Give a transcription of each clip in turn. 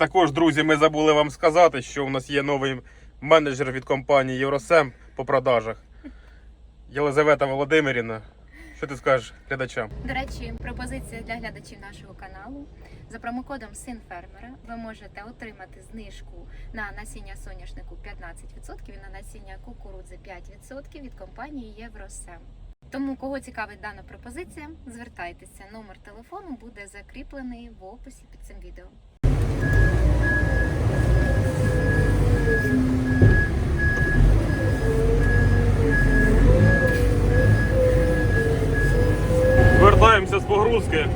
Також, друзі, ми забули вам сказати, що у нас є новий менеджер від компанії Євросем по продажах. Єлизавета Володимирівна. Що ти скажеш глядачам? До речі, пропозиція для глядачів нашого каналу. За промокодом Син фермера ви можете отримати знижку на насіння соняшнику 15% і на насіння кукурудзи 5% від компанії Євросем. Тому, кого цікавить дана пропозиція, звертайтеся. Номер телефону буде закріплений в описі під цим відео. Вертаємося з погрузки.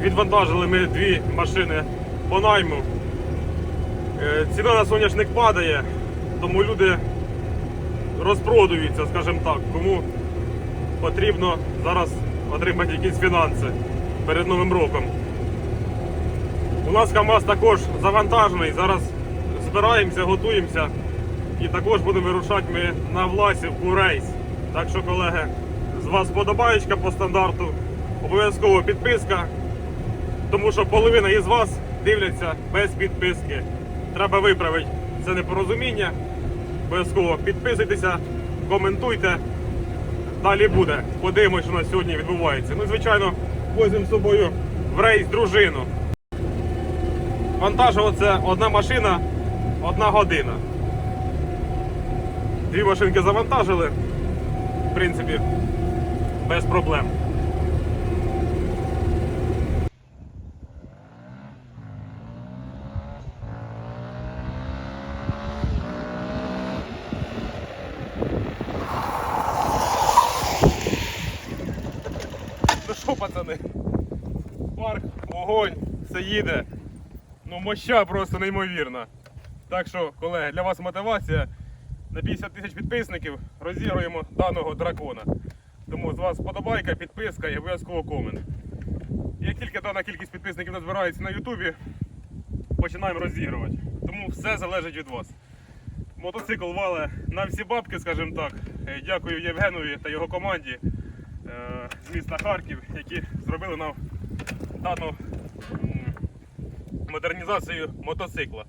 Відвантажили ми дві машини по найму. Е, Ціна на соняшник падає, тому люди розпродуються, скажімо так. Кому потрібно зараз отримати якісь фінанси перед Новим роком. У нас КАМАЗ також завантажений. Зараз збираємося, готуємося і також будемо вирушати ми на Власівку рейс. Так що, колеги, з вас подобаєчка по стандарту, обов'язково підписка, тому що половина із вас дивляться без підписки. Треба виправити це непорозуміння. Обов'язково підписуйтеся, коментуйте. Далі буде. Подивимось, що у нас сьогодні відбувається. Ну, звичайно, возимо з собою в рейс дружину. Вантажила це одна машина, одна година. Дві машинки завантажили, в принципі, без проблем. Ну що, пацани? Парк, вогонь, все їде. Ну, моща просто неймовірна. Так що, колеги, для вас мотивація. На 50 тисяч підписників розігруємо даного дракона. Тому з вас подобайка, підписка і обов'язково комент. Як тільки дана кількість підписників назбирається на Ютубі, починаємо розігрувати. Тому все залежить від вас. Мотоцикл вале на всі бабки, скажімо так. Е, Дякую Євгенові та його команді е, з міста Харків, які зробили нам дану модернізацію мотоцикла.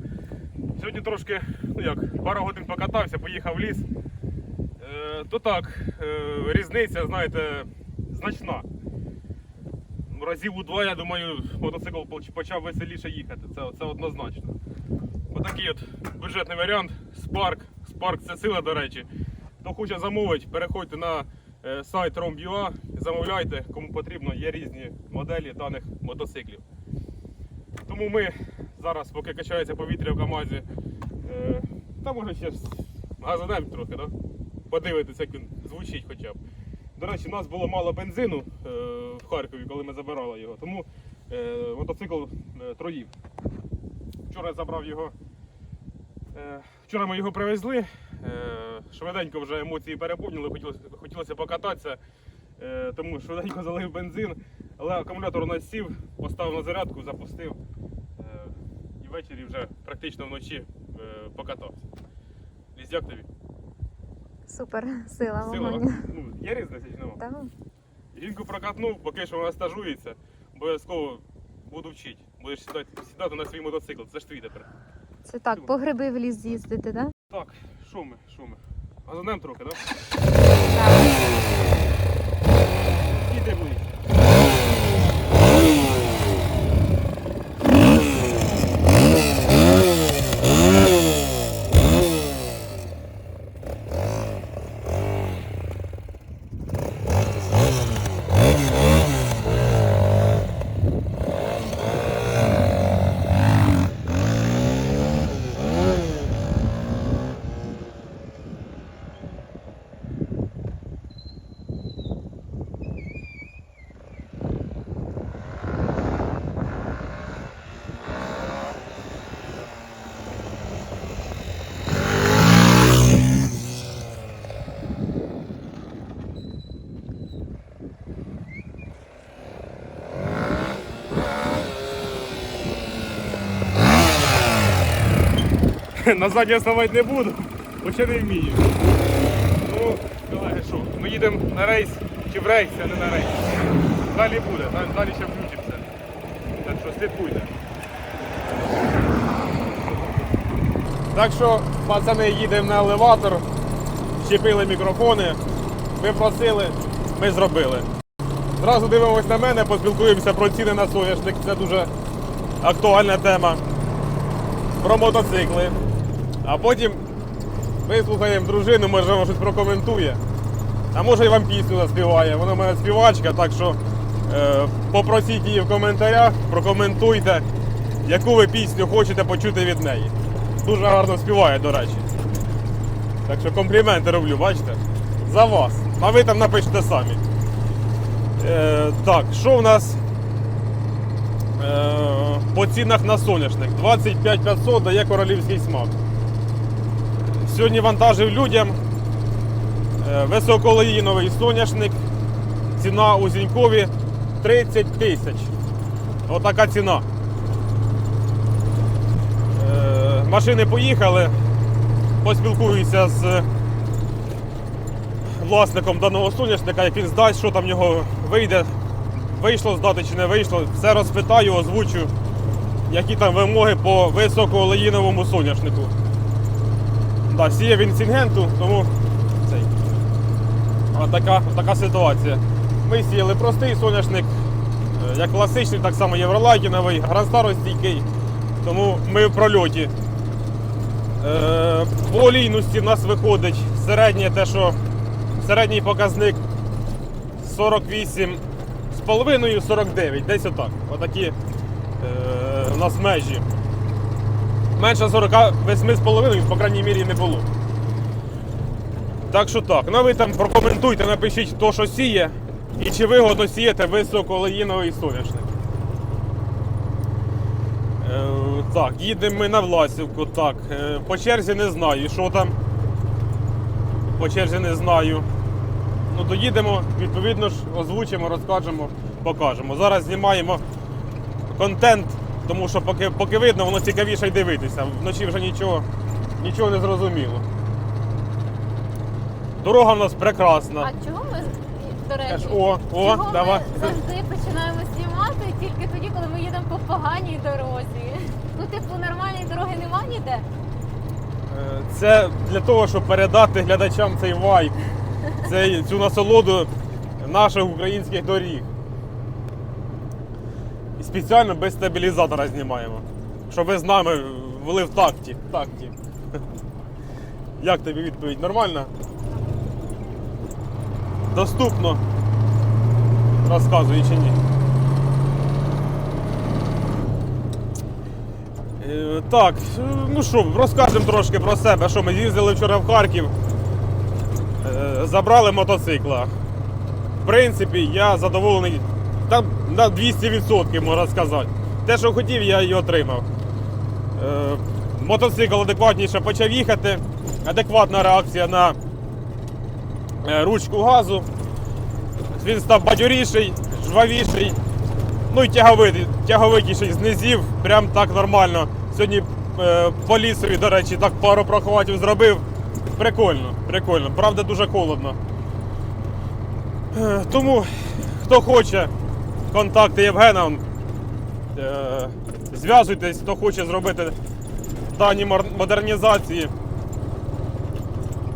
Сьогодні трошки, ну як, пару годин покатався, поїхав в ліс. Е, то так, е, різниця, знаєте, значна. Разів у два, я думаю, мотоцикл почав веселіше їхати. Це, це однозначно. Отакий от бюджетний варіант. Spark. Spark це сила, до речі. Хто хоче замовити, переходьте на е, сайт Rom.ua, замовляйте, кому потрібно, є різні моделі даних мотоциклів. Тому ми зараз, поки качається повітря в КАМАЗі, е, та може ще газанем трохи, да? подивитися, як він звучить хоча б. До речі, у нас було мало бензину е, в Харкові, коли ми забирали його, тому е, мотоцикл е, троїв. Вчора я забрав його. Вчора ми його привезли. Швиденько вже емоції переповнили, хотілося, покататися, тому швиденько залив бензин, але акумулятор у нас сів, поставив на зарядку, запустив. Ввечері вже практично вночі е, покатався. Лізь, як тобі? Супер, сила, Сила? Ну, є різниця чи нема? Так. Жінку прокатнув, поки що вона стажується, обов'язково буду вчити. Будеш сідати, сідати на свій мотоцикл, це ж твій тепер. Це так, по гриби в ліс їздити, так? Так, що ми, що ми? Газанем трохи, так? Іди ближче. На заднє ставати не буду, бо ще не вмію. Ну, колеги, що, ми їдемо на рейс чи в рейс, а не на рейс. Далі буде, далі, ще включимося. Так що слідкуйте. Так що, пацани, їдемо на елеватор, щепили мікрофони, ви просили, ми зробили. Зразу дивимось на мене, поспілкуємося про ціни на соняшник. Це дуже актуальна тема. Про мотоцикли. А потім вислухаємо дружину, може вона щось прокоментує. А може і вам пісню заспіває. Вона в мене співачка, так що е, попросіть її в коментарях, прокоментуйте, яку ви пісню хочете почути від неї. Дуже гарно співає, до речі. Так що компліменти роблю, бачите? За вас. А ви там напишете самі. Е, так, що в нас е, по цінах на соняшник? 25 500 дає королівський смак. Сьогодні вантажив людям е, високолеїновий соняшник. Ціна у Зінькові 30 тисяч. Отака ціна. Е, машини поїхали. Поспілкуюся з власником даного соняшника, як він здасть, що там нього вийде, вийшло здати чи не вийшло. Все розпитаю, озвучу, які там вимоги по високоолеїновому соняшнику. Сіє він сінгенту, тому цей. Отака, отака ситуація. Ми сіяли простий соняшник, е, як класичний, так само євролайкіновий, гранстаростійкий. Тому ми в прольоті. Е, по олійності в нас виходить середнє те, що середній показник 48 з половиною 49, десь отак. Отакі е, у нас межі. Менше 48 з половиною, по крайній мірі, не було. Так що так. Ну ви там прокоментуйте, напишіть, хто що сіє і чи вигодно сіяти високоолеїновий соняшник. Е, так, їдемо ми на Власівку. Так, е, по черзі не знаю, що там. По черзі не знаю. Ну, доїдемо, відповідно ж, озвучимо, розкажемо, покажемо. Зараз знімаємо контент, тому що поки, поки видно, воно цікавіше й дивитися. Вночі вже нічого, нічого не зрозуміло. Дорога в нас прекрасна. А чого ми, до речі, о, о, чого давай. ми завжди починаємо знімати тільки тоді, коли ми їдемо по поганій дорозі? Ну, типу, нормальної дороги нема ніде. Е, Це для того, щоб передати глядачам цей вайб, цей, цю насолоду наших українських доріг. Спеціально без стабілізатора знімаємо. Щоб ви з нами були в такті. в такті. Як тобі відповідь? Нормально? Доступно? Розказуй чи ні? Е, Так, ну що, розкажемо трошки про себе. Що ми їздили вчора в Харків, е, забрали мотоцикла. В принципі, я задоволений там на 200% можна сказати. Те, що хотів, я і отримав. Е, Мотоцикл адекватніше почав їхати, адекватна реакція на е, ручку газу. Він став бадьоріший, жвавіший. Ну і тяговитіший з низів, прям так нормально. Сьогодні е, по лісові, до речі, так пару прохватів зробив. Прикольно, прикольно. Правда, дуже холодно. Тому, хто хоче, контакти Євгена. Е, зв'язуйтесь, хто хоче зробити дані модернізації.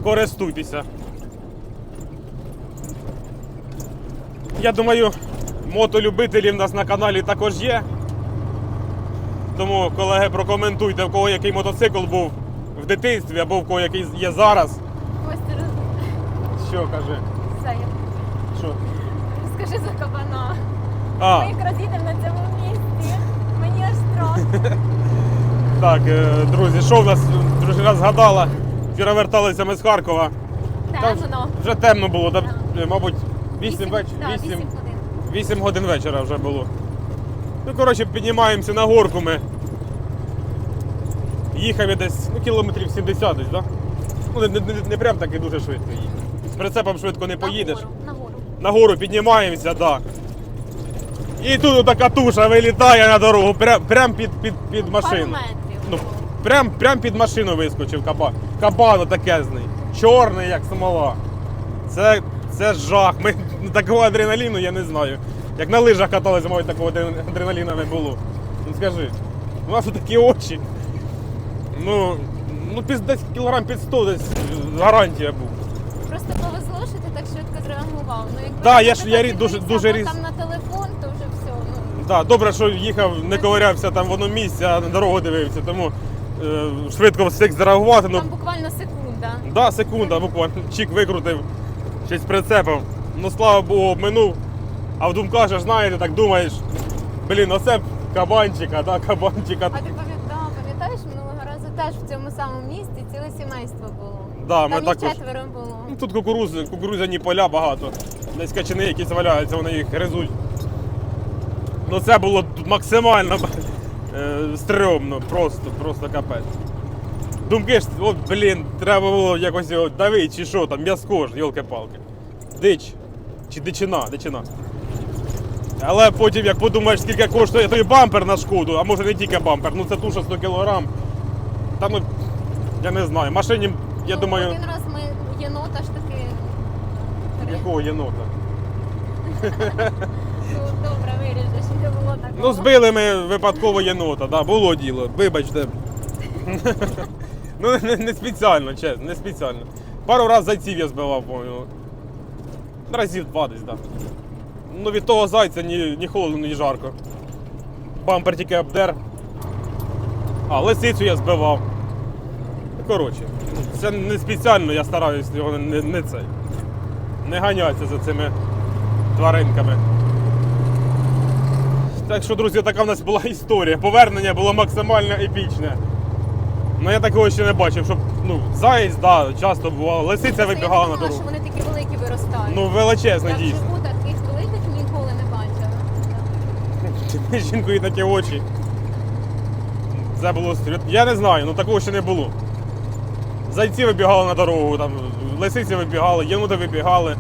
Користуйтеся. Я думаю, мотолюбителі в нас на каналі також є. Тому, колеги, прокоментуйте, в кого який мотоцикл був в дитинстві або в кого який є зараз. Костя, Що каже? все, я- Що? розкажи за кабана. А, Ми їдемо на цьому місці. Мені аж страшно. так, е, друзі, що в нас дружина згадала? Вчора верталися ми з Харкова. Там Темно. Вже темно було, там, е, мабуть, 8 Вісім- вечора. да, 8, вісім годин. 8 годин вечора вже було. Ну, коротше, піднімаємося на горку ми. Їхав я десь ну, кілометрів 70 десь, так? Да? Ну, не, не, не- прям таки дуже швидко їхав. З прицепом швидко не поїдеш. Нагору. Нагору піднімаємося, так. Да. І тут така туша вилітає на дорогу, прям, прям під, під, під Пару машину. метрів. Ну, прям, прям під машину вискочив кабан. Кабан отакезний. Чорний, як смола. Це, це жах. Ми такого адреналіну я не знаю. Як на лижах каталися, мабуть, такого адре- адреналіну не було. Ну скажи, у нас такі очі. Ну, Ну, десь кілограм під 100 десь гарантія був. Просто повезло, що ти так швидко зреагував. Ну, якби ти я ж- я рі- дуже- дуже різ- там на телефон, то вже все. Ну, Да, добре, що їхав, не ковирявся там в одному місці, а на дорогу дивився, тому е, швидко встиг зреагувати. Ну, там буквально секунда. да, секунда, буквально чик викрутив, щось прицепив. Ну, слава Богу, обминув. А в думках же, знаєте, так думаєш, блін, оце б кабанчика, да, кабанчика. А ти пам'ятаєш, пам'ятаєш, минулого разу теж в цьому самому місці ціле сімейство було. Да, ми Там їх також. четверо було. Ну, тут кукурузи, кукурузяні поля багато. Десь качани якісь валяються, вони їх гризуть. Ну це було тут максимально е, стрьомно, просто, просто капець. Думки ж, от, блін, треба було якось його давити, чи що там, м'язко ж, йолки-палки. Дич. Чи дичина, дичина. Але потім, як подумаєш, скільки коштує той бампер на шкоду, а може не тільки бампер, ну це туша 100 кг. Та ну, я не знаю. Машині, я Ну, думаю. Один раз ми єнота ж таки. Якого єнота? Ну, збили ми випадково єнота, да, було діло, вибачте. ну, не, не спеціально, чесно, не спеціально. Пару разів зайців я збивав, помню. Разів два десь, так. Да. Ну, від того зайця ні, ні холодно, ні жарко. Бампер тільки обдер. А, лисицю я збивав. Коротше, це не спеціально, я стараюсь його не, не цей. Не ганятися за цими тваринками. Так що, друзі, така в нас була історія. Повернення було максимально епічне. Ну я такого ще не бачив, щоб ну, заєць, да, часто бувало, лисиця вибігала на дорогу. що вони такі великі виростають. Ну, величезно я дійсно. вживу таких великих ніколи не бачила. Жінкою такі очі. Це було стрі- Я не знаю, ну такого ще не було. Зайці вибігали на дорогу, там, лисиці вибігали, єнути вибігали,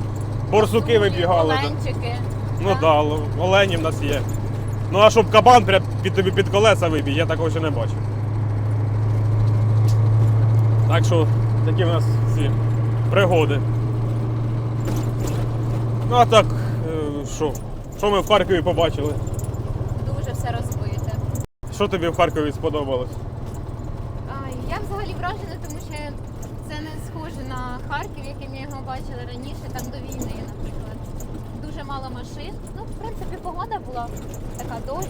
борсуки вибігали. да. Оленчики. Ну так, да, л- олені в нас є. Ну а щоб кабан прям під тобі під колеса вибіг, я такого ще не бачив. Так що такі в нас ці пригоди. Ну а так, е, що? Що ми в Харкові побачили? Дуже все розбите. Що тобі в Харкові сподобалось? Ай, я взагалі вражена, тому що це не схоже на Харків, яким я його бачила раніше, там до війни, наприклад. Дуже мало машин. Ну, в принципі, погода була така дощ.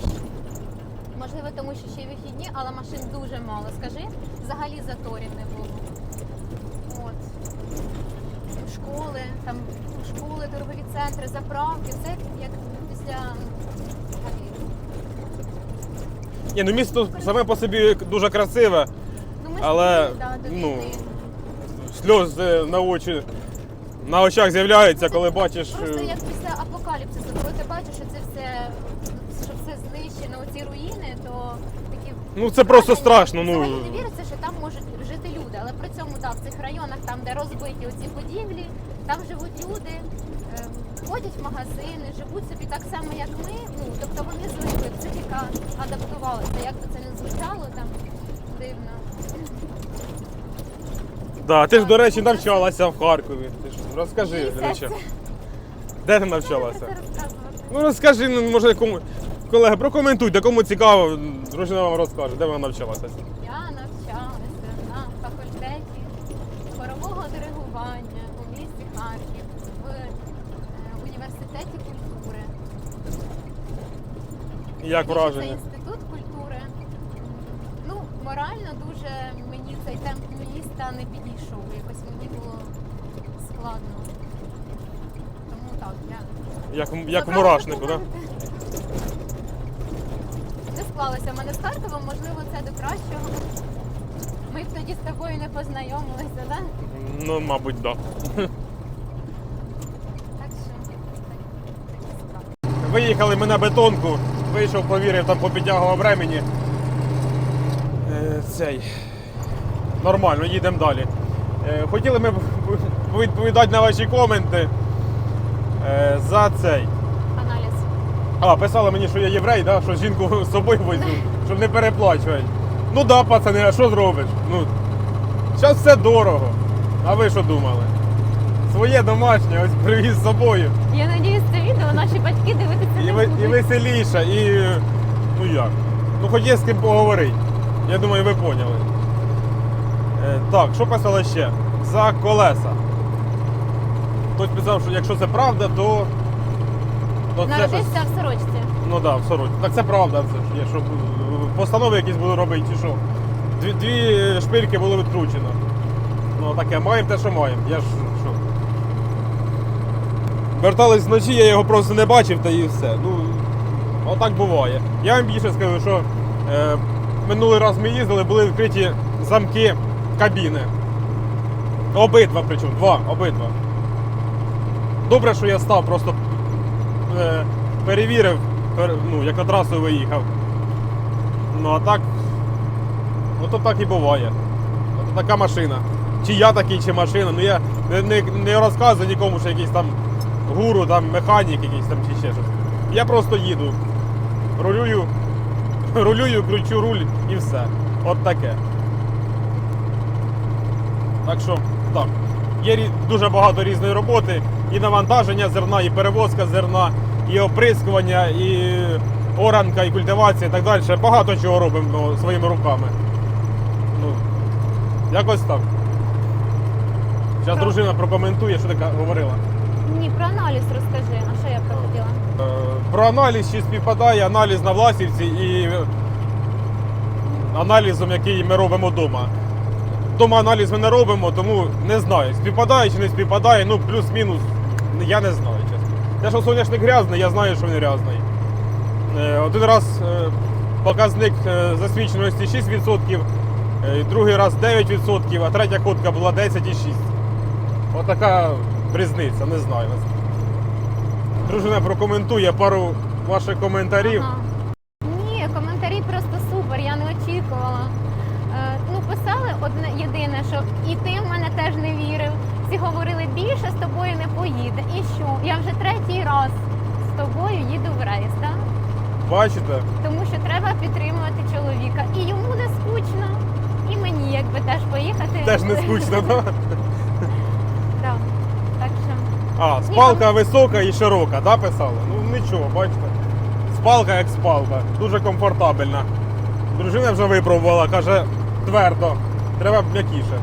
Можливо, тому що ще й вихідні, але машин дуже мало. Скажи, взагалі заторів не було. От. Школи, там школи, торгові центри, заправки. Це як після взагалі, Ні, ну місто саме по собі дуже красиве, Ну, ми ж Але, були, да, до ну, війни. сльози на очі. На очах з'являються, коли бачиш. Просто е, як після Ну це просто страшно. Ну Взагалі не віриться, що там можуть жити люди, але при цьому так, в цих районах, там, де розбиті оці будівлі, там живуть люди, ем, ходять в магазини, живуть собі так само, як ми. Ну тобто вони звикли, психіка адаптувалася. Як би це не звучало там дивно. да, ти ж, до речі, навчалася в Харкові. Ти ж розкажи, Місяць. глядачам. Де ти навчалася? це розказувати? Ну розкажи, ну може кому. Колеги, прокоментуйте, кому цікаво, дружина вам розкаже, де вона навчалася. Я навчалася на факультеті хорового диригування у місті Харків в е, університеті культури. Як Це враження? інститут культури. Ну, морально дуже мені цей темп міста не підійшов. Якось мені було складно. Тому так, я Як, як в Забрала мурашнику, так? документи. Склалося в мене з Харковом, можливо, це до кращого. Ми б тоді з тобою не познайомилися, так? Ну, мабуть, так. Да. Так що. Виїхали ми на бетонку, вийшов, повірив, там попідтягував времені. Е, цей. Нормально, їдемо далі. Е, хотіли ми відповідати на ваші коменти е, за цей. А, писали мені, що я єврей, да? що жінку з собою возьму, щоб не переплачувати. Ну да, пацани, а що зробиш? Ну, зараз все дорого. А ви що думали? Своє домашнє, ось привіз з собою. Я надіюсь, це відео наші батьки дивитися І, не ви, і веселіше, і ну як? Ну хоч є з ким поговорити. Я думаю, ви поняли. Е, так, що писали ще? За колеса. Хтось писав, що якщо це правда, то. То це. Народився в сорочці. Ну так, да, в сороці. Так це правда, це ж є, щоб е, постанови якісь буду робити, чи що. Дві, дві шпильки було відкручено. Ну таке, маємо те, що маємо. Я ж що. Вертались вночі, я його просто не бачив та і все. Ну, отак буває. Я вам більше скажу, що е, минулий раз ми їздили, були відкриті замки кабіни. Обидва причому, два, обидва. Добре, що я став, просто перевірив, ну, як на трасу виїхав. Ну а так. Ну то так і буває. От така машина. Чи я такий, чи машина. Ну я не, не, не розказую нікому, що якийсь там гуру, там механік якийсь там чи ще щось. Я просто їду. Рулюю, рулюю, кручу руль і все. От таке. Так що, так. Є дуже багато різної роботи. І навантаження зерна, і перевозка зерна, і оприскування, і оранка, і культивація, і так далі. Багато чого робимо ну, своїми руками. Ну, якось так. Зараз дружина прокоментує, що ти ка- говорила. Ні, про аналіз розкажи, а що я проходила? Е, Про аналіз чи співпадає аналіз на Власівці і аналізом, який ми робимо вдома. Дома аналіз ми не робимо, тому не знаю. Співпадає чи не співпадає, ну плюс-мінус, я не знаю, чесно. Те, що соняшник грязний, я знаю, що він грязний. Е, Один раз е, показник е, засвіченості 6%, е, другий раз 9%, а третя ходка була 10,6%. Отака різниця, не знаю. Дружина прокоментує пару ваших коментарів. Ага. Ні, коментарі просто супер, я не очікувала. Ну, писали одне єдине, що і ти в мене теж не вірив. Всі говорили, більше з тобою не поїде. І що? Я вже третій раз з тобою їду в рейс, так? Бачите? Тому що треба підтримувати чоловіка. І йому не скучно, і мені якби теж поїхати. Теж не скучно, так? Так. Так що. А, спалка висока і широка, да, писали? Ну нічого, бачите. Спалка як спалка, дуже комфортабельна. Дружина вже випробувала, каже, твердо, треба м'якіше.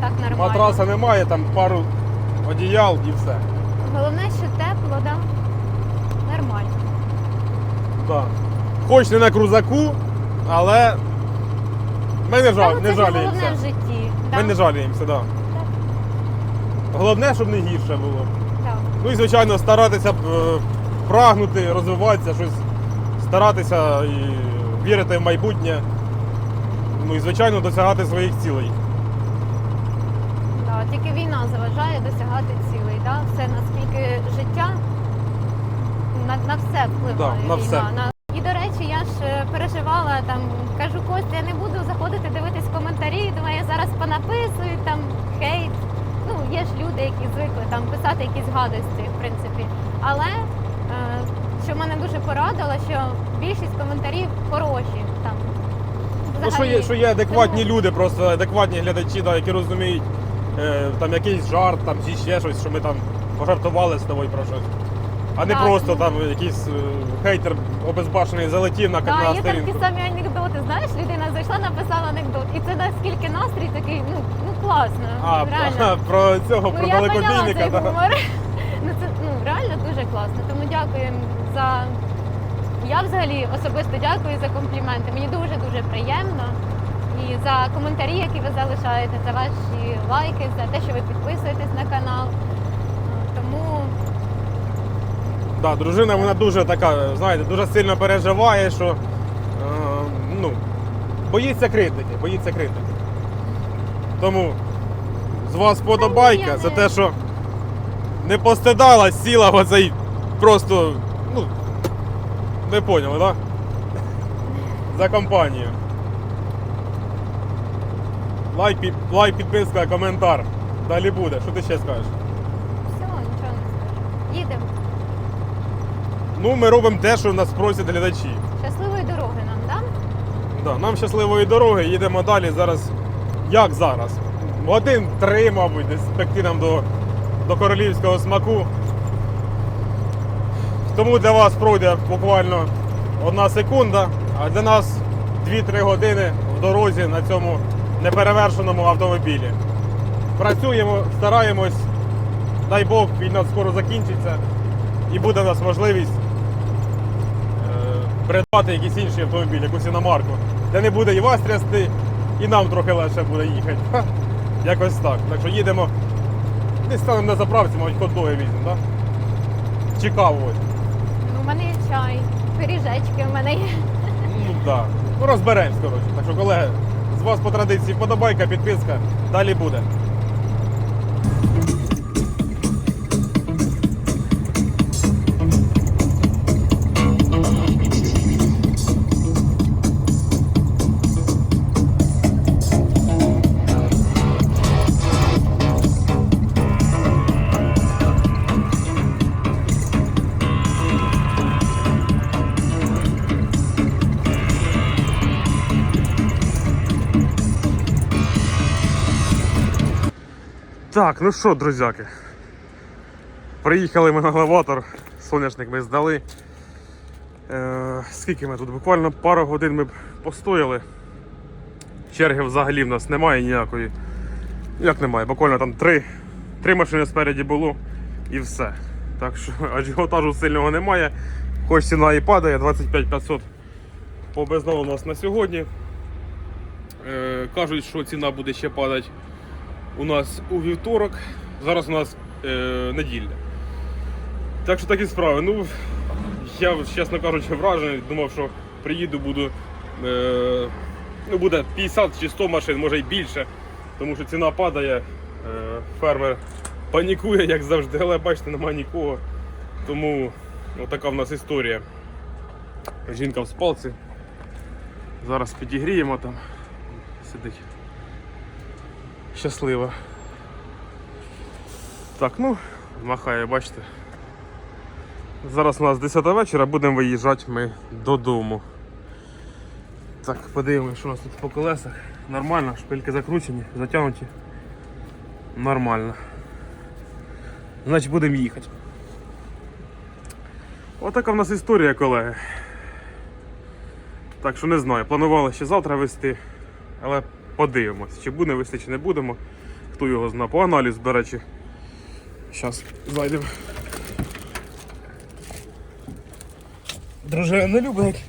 Так нормально. Матраса немає, там пару одіял і все. Головне, що тепло, да? Нормально. Да. Хоч не на крузаку, але ми не, жаль, ну, не це ж головне жаліємося. в житті. Ми не жаліємося, так. Головне, щоб не гірше було. Так. Ну і звичайно старатися е, прагнути, розвиватися, щось старатися і вірити в майбутнє. Ну і звичайно досягати своїх цілей. Тільки війна заважає досягати цілей. Да? Все наскільки життя на, на все впливає. Да, на війна. все. І до речі, я ж е, переживала там, кажу, Костя, я не буду заходити дивитись коментарі. Думаю, я зараз понаписую там хейт. Ну, є ж люди, які звикли там писати якісь гадості, в принципі. Але е, що мене дуже порадило, що більшість коментарів хороші. Там, Ну, що є, що є адекватні люди, просто адекватні глядачі, да, які розуміють там якийсь жарт там, чи ще щось, що ми там пожартували з тобою про щось. А не Так, просто там якийсь е, хейтер обезбашений залетів на, на є такі сторінку. самі анекдоти. Знаєш, людина зайшла, написала анекдот, і це наскільки настрій такий, ну, ну класно. А, реально. про цього, ну, про я поняла далекобійника. Да. гумор. ну це ну реально дуже класно. Тому дякую за. Я взагалі особисто дякую за компліменти. Мені дуже дуже приємно. І за коментарі, які ви залишаєте, за ваші лайки, за те, що ви підписуєтесь на канал. Тому Да, дружина вона дуже така, знаєте, дуже сильно переживає, що е, ну, боїться критики, боїться критики. Тому з вас подобайка за те, що не постидала, сіла в оцей просто, ну, ви поняли, так? Да? За компанію. Лайк, лайк, підписка, коментар. Далі буде. Що ти ще скажеш? все, нічого не скажу. Їдемо. Ну, ми робимо те, що нас просять глядачі. Щасливої дороги нам, так? Да, нам щасливої дороги, їдемо далі. Зараз. Як зараз? Годин три, мабуть, десь пекти нам до, до королівського смаку. Тому для вас пройде буквально одна секунда, а для нас 2-3 години в дорозі на цьому неперевершеному автомобілі. Працюємо, стараємось, дай Бог, війна скоро закінчиться і буде в нас можливість е, придбати якийсь інший автомобіль, якусь іномарку, де не буде і вас трясти, і нам трохи легше буде їхати. Ха, Якось так. Так що їдемо. Десь станемо на заправці, мабуть, хот-доги візьмемо, так? Чи каву ось. Ну, у мене є чай, пиріжечки у мене є. Ну так. Ну розберемось, коротше. Так що, колеги, з вас по традиції подобайка, підписка. Далі буде. Так, ну що, друзяки. Приїхали ми на елеватор, соняшник ми здали. Е, скільки ми тут? Буквально пару годин ми постояли. Черги взагалі в нас немає ніякої. Як немає? Буквально там три, три машини спереді було і все. Так що ажіотажу сильного немає. Хоч ціна і падає, 25 500 по безнову у нас на сьогодні. Е, кажуть, що ціна буде ще падати у нас у вівторок. Зараз у нас е, неділя. Так що такі справи. Ну, я, чесно кажучи, вражений. Думав, що приїду, буду. Е, ну, буде 50 чи 100 машин, може й більше. Тому що ціна падає. Е, фермер панікує, як завжди, але бачите, немає нікого. Тому отака в нас історія. Жінка в спалці. Зараз підігріємо там. Сидить щаслива. Так, ну, махає, бачите. Зараз у нас 10 вечора, будемо виїжджати ми додому. Так, подивимося, що у нас тут по колесах. Нормально, шпильки закручені, затягнуті. Нормально. Значить будемо їхати. Отака в нас історія, колеги. Так що не знаю, планували ще завтра вести, але подивимось, чи буде вести, чи не будемо. Хто його знає по аналізу, до речі. Зараз зайдемо. Друже, не любить.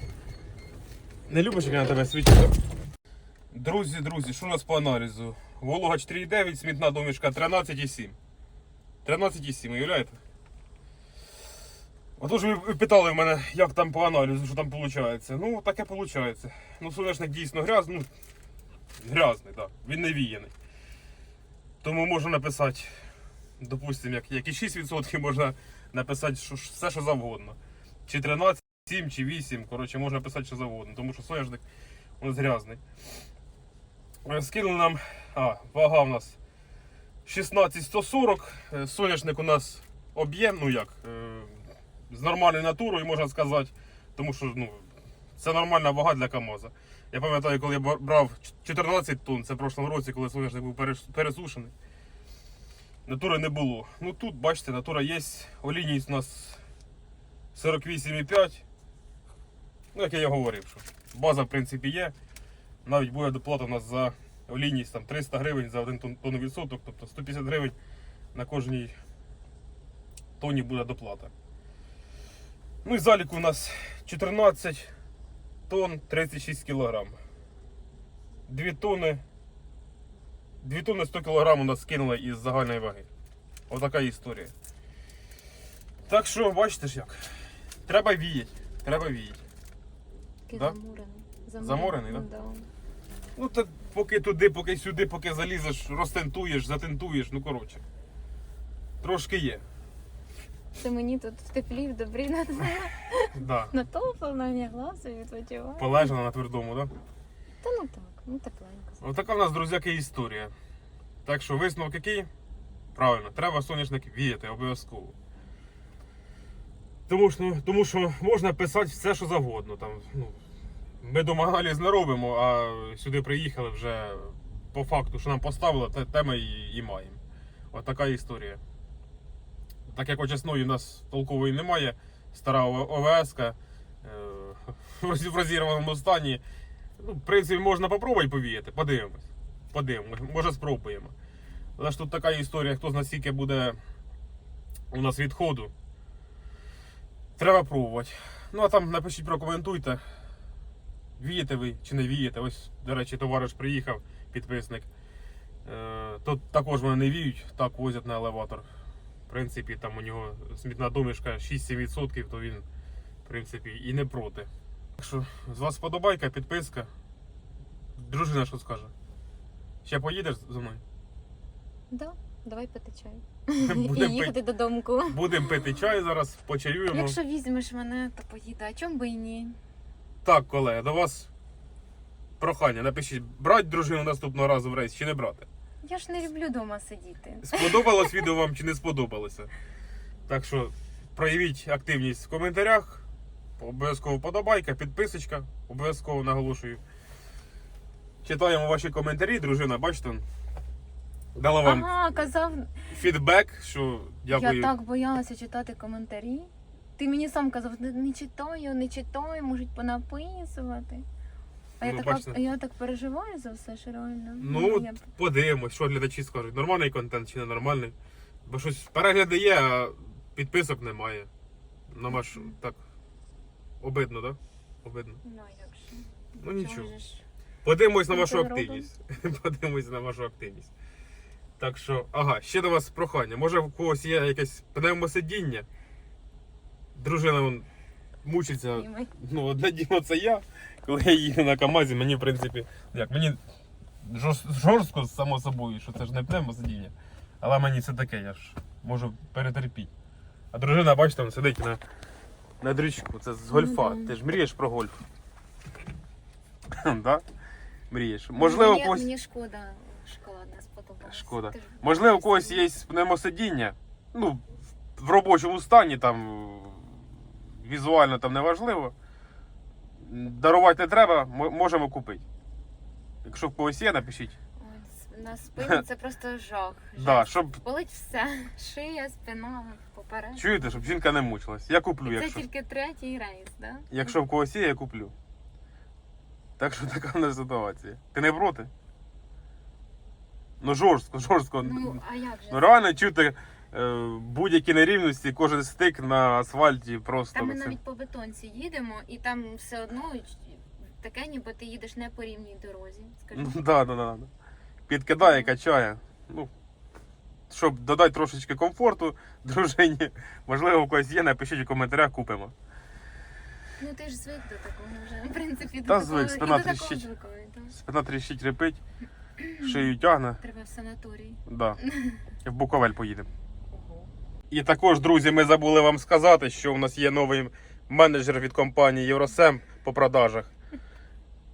Не любиш, як я на тебе свідчу. Друзі, друзі, що у нас по аналізу? Волога 4,9, смітна домішка 13,7. 13,7, уявляєте? Отож ви питали в мене, як там по аналізу, що там виходить. Ну, таке виходить. Ну, соняшник дійсно грязний, ну, грязний. Да. Він не віяний. Тому можна написати, допустимо, як, як і 6% можна написати що, все, що завгодно. Чи 13, 7, чи 8, коротше, можна писати що завгодно, тому що соняшник у нас грязний. Е, Скинули нам, а, вага у нас 16140, Е, соняшник у нас об'єм, ну як, е, з нормальною натурою, можна сказати, тому що ну, це нормальна вага для КАМАЗа. Я пам'ятаю, коли я брав 14 тонн, це в прошлому році, коли соняшник був пересушений. Натури не було. Ну тут, бачите, натура є. Олійність у нас 48,5. Ну, як я говорив, що база в принципі є. Навіть буде доплата у нас за олійність там 300 гривень за 1 тонн відсоток, тобто 150 гривень на кожній тонні буде доплата. Ну і заліку у нас 14 тонн 36 кілограм. 2 тонни 2 тонни 100 кілограм у нас скинули із загальної ваги. Отака історія. Так що, бачите ж як. Треба віяти. Треба віяти. Такий Да? замурений. Замурений, да? да? Ну так поки туди, поки сюди, поки залізеш, розтентуєш, затентуєш, ну коротше. Трошки є. Це мені тут в теплі, в добрі на, Да. на топло, на мені глази відпочиваю. Полежала на твердому, так? Да? Та ну так, ну тепленько. Отака в нас, друзяки, історія. Так що висновок який? Правильно, треба соняшник віяти обов'язково. Тому що, тому що можна писати все, що завгодно. Там, ну, ми дома аналіз не робимо, а сюди приїхали вже по факту, що нам поставили, те, те ми і, і маємо. Отака історія. Так як очисної в нас толкової немає, стара ОВС е, в розірваному стані. Ну, в принципі, можна попробувати повіяти, подивимось. подивимось, може спробуємо. Але ж тут така історія, хто знає, скільки буде у нас відходу. Треба пробувати. Ну а там напишіть, прокоментуйте. Вієте ви чи не вієте. Ось, до речі, товариш приїхав, підписник. Е, то також вони не віють, так возять на елеватор. В принципі, там у нього смітна домішка 6-7%, то він, в принципі, і не проти. Так що з вас подобайка, підписка. Дружина що скаже? Ще поїдеш зі мною? Да, давай пити чай. Будем І їхати додому. Будемо пити чай зараз, почаюємо. Якщо візьмеш мене, то поїду. А чому би і ні? Так, колеги, до вас прохання. Напишіть, брати дружину наступного разу в рейс чи не брати. Я ж не люблю вдома сидіти. Сподобалось відео вам чи не сподобалося. Так що проявіть активність в коментарях. Обов'язково подобайка, підписочка, обов'язково наголошую. Читаємо ваші коментарі, дружина, бачите. Дала вам Ага, казав, фідбек, що дякую. я так боялася читати коментарі. Ти мені сам казав, не, не читаю, не читаю, можуть понаписувати. А я, Ну, така, бачите. я так переживаю за все, що реально. Ну, я... подивимось, що глядачі скажуть. Нормальний контент чи ненормальний. Бо щось перегляди є, а підписок немає. Ну, маш, так. Обидно, так? Да? Обидно. Ну, як же? Ну нічого. Чого? Подивимось на вашу це активність. Подивимось на вашу активність. Так що, ага, ще до вас прохання. Може в когось є якесь пневмосидіння? Дружина вон, мучиться. Ну, одне діло це я. Коли я їду на КАМАЗі, мені, в принципі, як мені жорстко, само собою, що це ж не пневмосидіння. Але мені це таке, я ж можу перетерпіти. А дружина, бачите, там сидить на, на дрючку. Це з гольфа. Ну да. Ти ж мрієш про гольф. да? Мрієш. Можливо, мені, когось. мені шкода, шоколадна сподобалася. Шкода. Ти Можливо, у когось є пневмосидіння. Ну, в робочому стані там візуально там не важливо. Дарувати не треба, можемо купити. Якщо в когось є, напишіть. На спину це просто жах. Да, щоб Болить все. Шия, спина, поперед. чуєте, щоб жінка не мучилась. Я куплю, І це тільки третій рейс, да? якщо в когось є, я куплю. Так що така в нас ситуація. Ти не проти? Ну жорстко, жорстко. Ну, а як же? Ну реально чути будь-які нерівності, кожен стик на асфальті просто. Там ми навіть по бетонці їдемо, і там все одно таке, ніби ти їдеш не по рівній дорозі. Скажу. Ну да, да, да. да. Підкидає, качає. Ну, щоб додати трошечки комфорту дружині, можливо, у когось є, напишіть у коментарях, купимо. Ну ти ж звик до такого вже. В принципі, до Та такого, звик, і спина до такого тріщить. так. Спина тріщить, репить, шию тягне. Треба в санаторій. Да. В Буковель поїдемо. І також, друзі, ми забули вам сказати, що у нас є новий менеджер від компанії Євросем по продажах.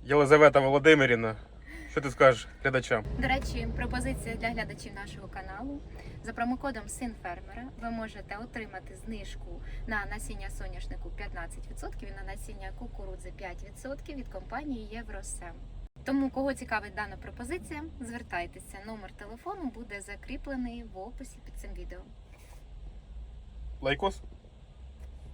Єлизавета Володимирівна. Що ти скажеш глядачам? До речі, пропозиція для глядачів нашого каналу. За промокодом Син фермера ви можете отримати знижку на насіння соняшнику 15% і на насіння кукурудзи 5% від компанії Євросем. Тому, кого цікавить дана пропозиція, звертайтеся. Номер телефону буде закріплений в описі під цим відео. Лайкос?